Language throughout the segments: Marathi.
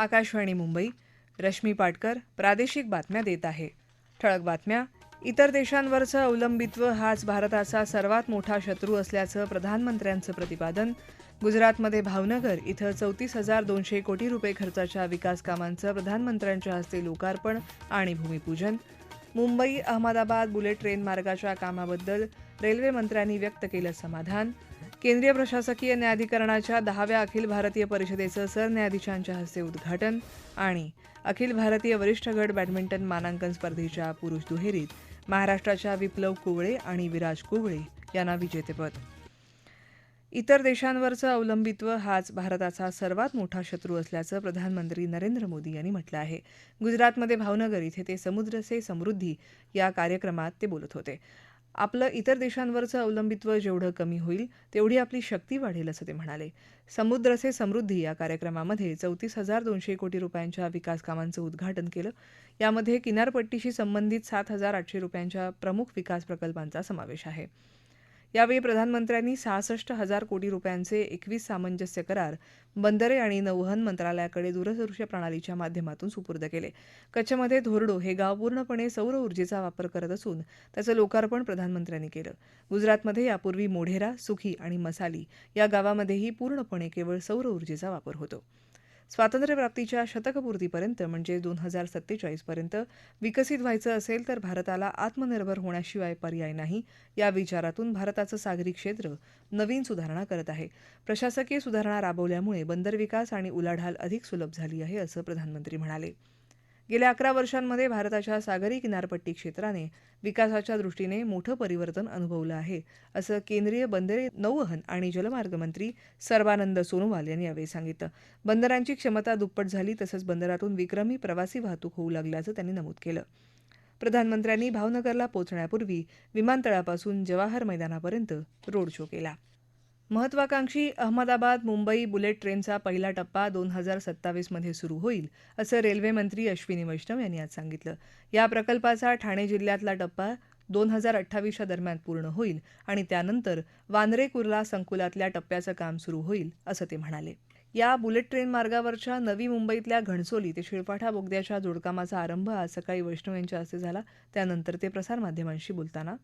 आकाशवाणी मुंबई रश्मी पाटकर प्रादेशिक बातम्या देत आहे. ठळक बातम्या इतर देशांवरचं अवलंबित्व हाच भारताचा सर्वात मोठा शत्रू असल्याचं प्रधानमंत्र्यांचं प्रतिपादन गुजरातमध्ये भावनगर इथं चौतीस हजार दोनशे कोटी रुपये खर्चाच्या विकास कामांचं प्रधानमंत्र्यांच्या हस्ते लोकार्पण आणि भूमिपूजन मुंबई अहमदाबाद बुलेट ट्रेन मार्गाच्या कामाबद्दल रेल्वे मंत्र्यांनी व्यक्त केलं समाधान केंद्रीय प्रशासकीय न्यायाधिकरणाच्या दहाव्या अखिल भारतीय परिषदेचं सरन्यायाधीशांच्या हस्ते उद्घाटन आणि अखिल भारतीय वरिष्ठ गट बॅडमिंटन मानांकन स्पर्धेच्या पुरुष दुहेरीत महाराष्ट्राच्या विप्लव कुवळे आणि विराज कुवळे यांना विजेतेपद. इतर देशांवरचं अवलंबित्व हाच भारताचा सर्वात मोठा शत्रू असल्याचं प्रधानमंत्री नरेंद्र मोदी यांनी म्हटलं आहे. गुजरातमध्ये भावनगर इथे ते समुद्र से समृद्धी या कार्यक्रमात ते बोलत होते. आपलं इतर देशांवरचं अवलंबित्व जेवढं कमी होईल तेवढी आपली शक्ती वाढेल असं ते म्हणाले. समुद्र से समृद्धी या कार्यक्रमामध्ये चौतीस हजार दोनशे कोटी रुपयांच्या विकास कामांचं उद्घाटन केलं. यामध्ये किनारपट्टीशी संबंधित सात हजार आठशे रुपयांच्या प्रमुख विकास प्रकल्पांचा समावेश आहे. यावेळी प्रधानमंत्र्यांनी सहासष्ट हजार कोटी रुपयांचे एकवीस सामंजस्य करार बंदरे आणि नौवहन मंत्रालयाकडे दूरदृश्य प्रणालीच्या माध्यमातून सुपूर्द केले. कच्छमध्ये धोरडो हे गाव पूर्णपणे सौर ऊर्जेचा वापर करत असून त्याचं लोकार्पण प्रधानमंत्र्यांनी केलं. गुजरातमध्ये यापूर्वी मोढेरा सुखी आणि मसाली या गावामध्येही पूर्णपणे केवळ सौर ऊर्जेचा वापर होतो. स्वातंत्र्यप्राप्तीच्या शतकपूर्तीपर्यंत म्हणजे दोन हजार सत्तेचाळीसपर्यंत विकसित व्हायचं असेल तर भारताला आत्मनिर्भर होण्याशिवाय पर्याय नाही या विचारातून भारताचं सागरी क्षेत्र नवीन सुधारणा करत आहे. प्रशासकीय सुधारणा राबवल्यामुळे बंदर विकास आणि उलाढाल अधिक सुलभ झाली आहे असं प्रधानमंत्री म्हणाले. गेल्या अकरा वर्षांमध्ये भारताच्या सागरी किनारपट्टी क्षेत्राने विकासाच्या दृष्टीने मोठं परिवर्तन अनुभवलं आहे असं केंद्रीय बंदरे नौवहन आणि जलमार्ग मंत्री सर्वानंद सोनोवाल यांनी यावेळी सांगितलं. बंदरांची क्षमता दुप्पट झाली तसंच बंदरातून विक्रमी प्रवासी वाहतूक होऊ लागल्याचं त्यांनी नमूद केलं. प्रधानमंत्र्यांनी भावनगरला पोहोचण्यापूर्वी विमानतळापासून जवाहर मैदानापर्यंत रोड शो केला. महत्वाकांक्षी अहमदाबाद मुंबई बुलेट ट्रेनचा पहिला टप्पा दोन हजार सत्तावीसमध्ये सुरू होईल असं रेल्वेमंत्री अश्विनी वैष्णव यांनी आज सांगितलं. या प्रकल्पाचा ठाणे जिल्ह्यातला टप्पा दोन हजार अठ्ठावीसच्या दरम्यान पूर्ण होईल आणि त्यानंतर वांद्रे कुर्ला संकुलातल्या टप्प्याचं काम सुरू होईल असं ते म्हणाले. या बुलेट ट्रेन मार्गावरच्या नवी मुंबईतल्या घणसोली ते शिळपाठा बोगद्याच्या जोडकामाचा आरंभ आज सकाळी वैष्णव यांच्या हस्ते झाला. त्यानंतर ते प्रसारमाध्यमांशी बोलताना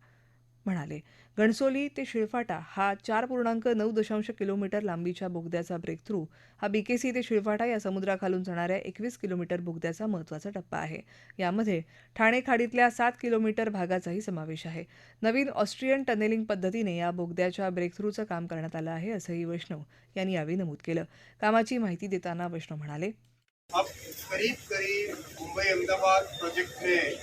म्हणाले. गणसोली ते शिळफाटा हा चार पूर्णांक नऊ दशांश किलोमीटर लांबीच्या बोगद्याचा ब्रेक थ्रू हा बीकेसी ते शिळफाटा या समुद्राखालून जाणाऱ्या एकवीस किलोमीटर बोगद्याचा महत्त्वाचा टप्पा आहे. यामध्ये ठाणे खाडीतल्या सात किलोमीटर भागाचाही समावेश आहे. नवीन ऑस्ट्रियन टनेलिंग पद्धतीने या बोगद्याच्या ब्रेकथ्रूचं काम करण्यात आलं आहे असंही वैष्णव यांनी यावेळी नमूद केलं. कामाची माहिती देताना वैष्णव म्हणाले. अब करीब करीब मुंबई अहमदाबाद प्रोजेक्ट में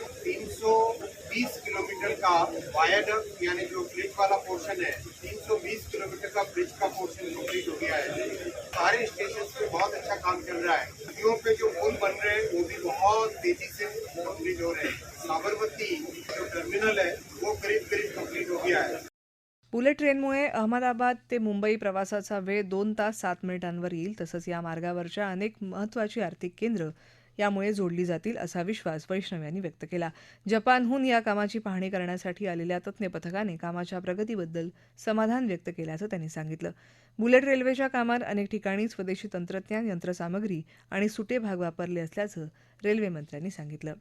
320 किलोमीटर का वायाडक्ट यानी जो ब्रिज वाला पोर्शन है 320 किलोमीटर का ब्रिज का पोर्शन कंप्लीट हो गया है। सारे स्टेशन पे बहुत अच्छा काम चल रहा है। नदियों पे जो पुल बन रहे हैं, वो भी बहुत तेज़ी से कंप्लीट हो रहे हैं। साबरमती जो टर्मिनल है, वो करीब करीब कंप्लीट हो गया है। बुलेट ट्रेनमुळे अहमदाबाद ते मुंबई प्रवासाचा वेळ दोन तास सात मिनिटांवर येईल. तसंच या मार्गावरच्या अनेक महत्त्वाची आर्थिक केंद्र यामुळे जोडली जातील असा विश्वास वैष्णव यांनी व्यक्त केला. जपानहून या कामाची पाहणी करण्यासाठी आलेल्या तज्ज्ञ पथकाने कामाच्या प्रगतीबद्दल समाधान व्यक्त केल्याचं त्यांनी सांगितलं. बुलेट रेल्वेच्या कामात अनेक ठिकाणी स्वदेशी तंत्रज्ञान यंत्रसामग्री आणि सुटे भाग वापरले असल्याचं रेल्वेमंत्र्यांनी सांगितलं.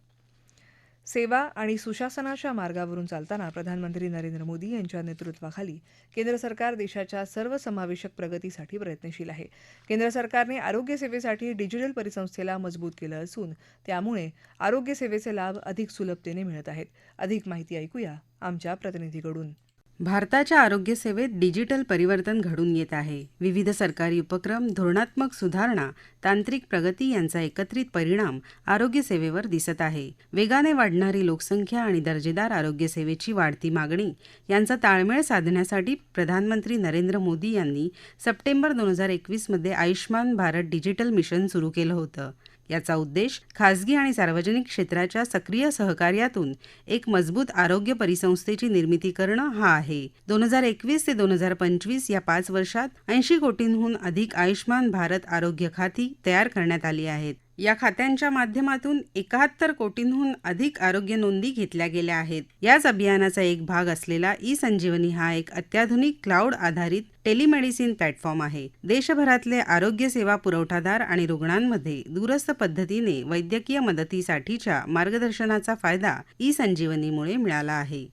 सेवा आणि सुशासनाच्या मार्गावरून चालताना प्रधानमंत्री नरेंद्र मोदी यांच्या नेतृत्वाखाली केंद्र सरकार देशाच्या सर्वसमावेशक प्रगतीसाठी प्रयत्नशील आहे. केंद्र सरकारने आरोग्य सेवेसाठी डिजिटल परिसंस्थेला मजबूत केलं असून त्यामुळे आरोग्य सेवेचे लाभ अधिक सुलभतेने मिळत आहेत. अधिक माहिती ऐकूया आमच्या प्रतिनिधीकडून. भारताच्या आरोग्यसेवेत डिजिटल परिवर्तन घडून येत आहे. विविध सरकारी उपक्रम धोरणात्मक सुधारणा तांत्रिक प्रगती यांचा एकत्रित परिणाम आरोग्यसेवेवर दिसत आहे. वेगाने वाढणारी लोकसंख्या आणि दर्जेदार आरोग्यसेवेची वाढती मागणी यांचा ताळमेळ साधण्यासाठी प्रधानमंत्री नरेंद्र मोदी यांनी सप्टेंबर दोन हजार एकवीसमध्ये आयुष्मान भारत डिजिटल मिशन सुरू केलं होतं. याचा उद्देश खासगी आणि सार्वजनिक क्षेत्राच्या सक्रिय सहकार्यातून एक मजबूत आरोग्य परिसंस्थेची निर्मिती करणं हा आहे. दोन हजार एकवीस ते दोन हजार पंचवीस या पाच वर्षात ऐंशी कोटींहून अधिक आयुष्मान भारत आरोग्य खाती तयार करण्यात आली आहेत. या खात्यांच्या माध्यमातून एकाहत्तर कोटींहून अधिक आरोग्य नोंदी घेतल्या गेल्या आहेत. याच अभियानाचा एक भाग असलेला ई संजीवनी हा एक अत्याधुनिक क्लाउड आधारित टेलिमेडिसिन प्लॅटफॉर्म आहे. देशभरातले आरोग्य सेवा पुरवठादार आणि रुग्णांमध्ये दूरस्थ पद्धतीने वैद्यकीय मदतीसाठीच्या मार्गदर्शनाचा फायदा ई संजीवनीमुळे मिळाला आहे.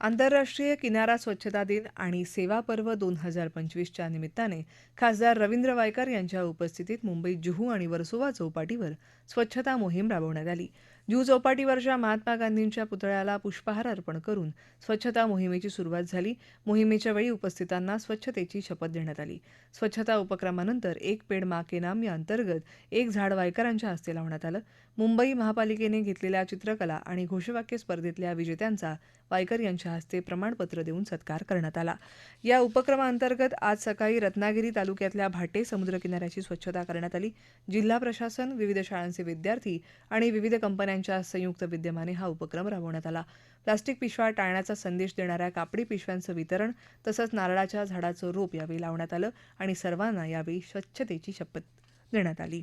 आंतरराष्ट्रीय किनारा स्वच्छता दिन आणि सेवा पर्व दोन हजार पंचवीसच्या निमित्ताने खासदार रवींद्र वायकर यांच्या उपस्थितीत मुंबईत जुहू आणि वर्सोवा चौपाटीवर स्वच्छता मोहीम राबवण्यात आली. जुहू चौपाटीवरच्या महात्मा गांधींच्या पुतळ्याला पुष्पहार अर्पण करून स्वच्छता मोहिमेची सुरुवात झाली. मोहिमेच्या वेळी उपस्थितांना स्वच्छतेची शपथ देण्यात आली. स्वच्छता उपक्रमानंतर एक पेड मा के नाम या अंतर्गत एक झाड वायकरांच्या हस्ते लावण्यात आलं. मुंबई महापालिकेने घेतलेल्या चित्रकला आणि घोषवाक्य स्पर्धेतल्या विजेत्यांचा वायकर यांच्या हस्ते प्रमाणपत्र देऊन सत्कार करण्यात आला. या उपक्रमाअंतर्गत आज सकाळी रत्नागिरी तालुक्यातल्या भाटे समुद्रकिनाऱ्याची स्वच्छता करण्यात आली. जिल्हा प्रशासन विविध शाळांचे विद्यार्थी आणि विविध कंपन्यांच्या संयुक्त विद्यमाने हा उपक्रम राबवण्यात आला. प्लास्टिक पिशव्या टाळण्याचा संदेश देणाऱ्या कापडी पिशव्यांचं वितरण तसंच नारळाच्या झाडाचं रोप यावेळी लावण्यात आलं आणि सर्वांना यावेळी स्वच्छतेची शपथ देण्यात आली.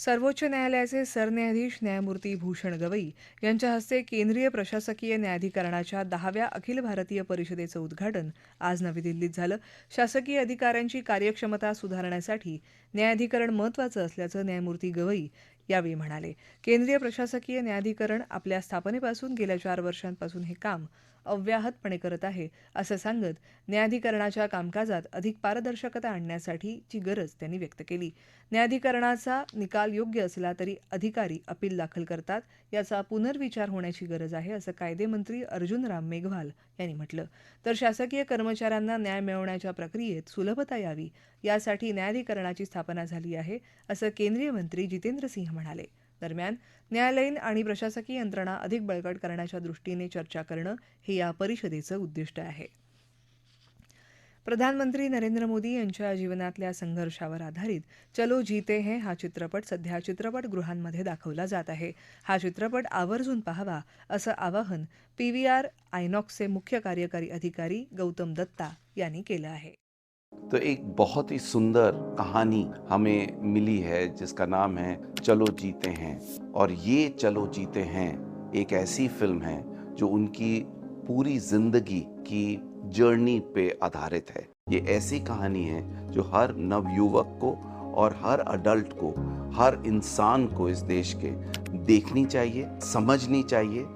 सर्वोच्च न्यायालयाचे सरन्यायाधीश न्यायमूर्ती भूषण गवई यांच्या हस्ते केंद्रीय प्रशासकीय न्यायाधिकरणाच्या दहाव्या अखिल भारतीय परिषदेचं उद्घाटन आज नवी दिल्लीत झालं. शासकीय अधिकाऱ्यांची कार्यक्षमता सुधारण्यासाठी न्यायाधिकरण महत्वाचं असल्याचं न्यायमूर्ती गवई यावेळी म्हणाले केंद्रीय प्रशासकीय न्यायाधिकरण आपल्या स्थापनेपासून गेल्या चार वर्षांपासून हे काम अव्याहतपणे करत आहे असं सांगत न्यायाधिकरणाच्या कामकाजात अधिक पारदर्शकता आणण्यासाठीची गरज त्यांनी व्यक्त केली. न्यायाधिकरणाचा निकाल योग्य असला तरी अधिकारी अपील दाखल करतात याचा पुनर्विचार होण्याची गरज आहे असं कायदेमंत्री अर्जुन राम मेघवाल यांनी म्हटलं. तर शासकीय कर्मचाऱ्यांना न्याय मिळवण्याच्या प्रक्रियेत सुलभता यावी यासाठी न्यायाधिकरणाची स्थापना झाली आहे असं केंद्रीय मंत्री जितेंद्र सिंह म्हणाले. दरम्यान न्यायालयीन आणि प्रशासकीय यंत्रणा अधिक बळकट करण्याच्या दृष्टीने चर्चा करणं हे या परिषदेचं उद्दिष्ट आहे. प्रधानमंत्री नरेंद्र मोदी यांच्या जीवनातल्या संघर्षावर आधारित चलो जीते हैं हा चित्रपट सध्या चित्रपटगृहांमध्ये दाखवला जात आहे. हा चित्रपट आवर्जून पाहावा असं आवाहन पीव्हीआर आयनॉक्सचे मुख्य कार्यकारी अधिकारी गौतम दत्ता यांनी केलं आहे. तो एक बहुत ही सुंदर कहानी हमें मिली है, जिसका नाम है चलो जीते हैं। और ये चलो जीते हैं एक ऐसी फ़िल्म है, जो उनकी पूरी ज़िंदगी की जर्नी पे आधारित है। ये ऐसी कहानी है, जो हर नवयुवक को और हर अडल्ट को, हर इंसान को इस देश के देखनी चाहिए, समझनी चाहिए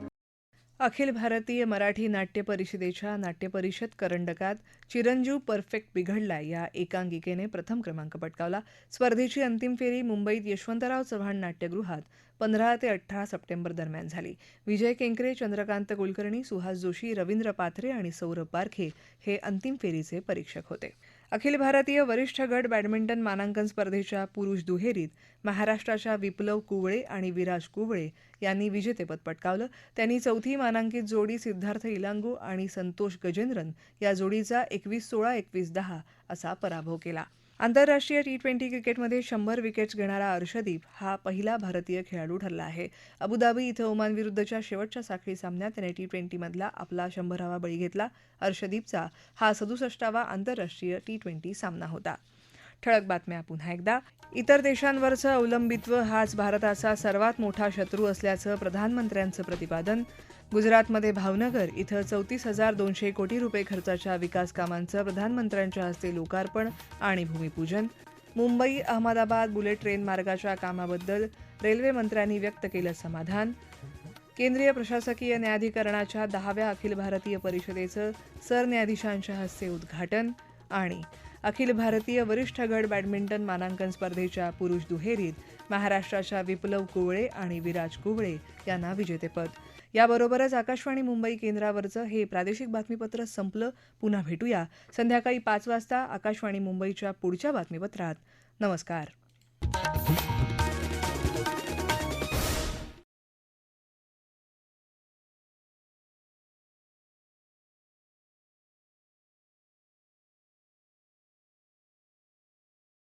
अखिल भारतीय मराठी नाट्य परिषदेच्या नाट्य परिषद करंडकात चिरंजीव परफेक्ट बिघडला या एकांकिकेने प्रथम क्रमांक पटकावला. स्पर्धेची अंतिम फेरी मुंबईत यशवंतराव चव्हाण नाट्यगृहात. पंधरा ते अठरा सप्टेंबर दरम्यान झाली. विजय केंकरे चंद्रकांत कुलकर्णी सुहास जोशी रवींद्र पाथरे आणि सौरभ पारखे हे अंतिम फेरीचे परीक्षक होते. अखिल भारतीय वरिष्ठ गट बॅडमिंटन मानांकन स्पर्धेच्या पुरुष दुहेरीत महाराष्ट्राच्या विप्लव कुवळे आणि विराज कुवळे यांनी विजेतेपद पटकावलं. त्यांनी चौथी मानांकित जोडी सिद्धार्थ इलांगो आणि संतोष गजेंद्रन या जोडीचा एकवीस सोळा एकवीस दहा असा पराभव केला. आंतरराष्ट्रीय टी ट्वेंटी क्रिकेटमध्ये शंभर विकेट्स घेणारा अर्षदीप हा पहिला भारतीय खेळाडू ठरला आहे. अबुधाबी इथं ओमानविरुद्धच्या शेवटच्या साखळी सामन्यात त्याने टी ट्वेंटीमधला आपला शंभरावा बळी घेतला. अर्षदीपचा हा सदुसष्टावा आंतरराष्ट्रीय टी ट्वेंटी सामना होता. ठळक बातम्या पुन्हा एकदा. इतर देशांवरचं अवलंबित्व हाच भारताचा सर्वात मोठा शत्रू असल्याचं प्रधानमंत्र्यांचं प्रतिपादन. गुजरातमध्ये भावनगर इथं चौतीस हजार दोनशे कोटी रुपये खर्चाच्या विकास कामांचं प्रधानमंत्र्यांच्या हस्ते लोकार्पण आणि भूमिपूजन. मुंबई अहमदाबाद बुलेट ट्रेन मार्गाच्या कामाबद्दल रेल्वे मंत्र्यांनी व्यक्त केलं समाधान. केंद्रीय प्रशासकीय न्यायाधिकरणाच्या दहाव्या अखिल भारतीय परिषदेचं सरन्यायाधीशांच्या हस्ते उद्घाटन आणि अखिल भारतीय वरिष्ठ गट बॅडमिंटन मानांकन स्पर्धेच्या पुरुष दुहेरीत महाराष्ट्राच्या विप्लव कुवळे आणि विराज कुवळे यांना विजेतेपद. याबरोबरच आकाशवाणी मुंबई केंद्रावरचं हे प्रादेशिक बातमीपत्र संपलं. पुन्हा भेटूया. संध्याकाळी पाच वाजता आकाशवाणी मुंबईच्या पुढच्या बातमीपत्रात. नमस्कार.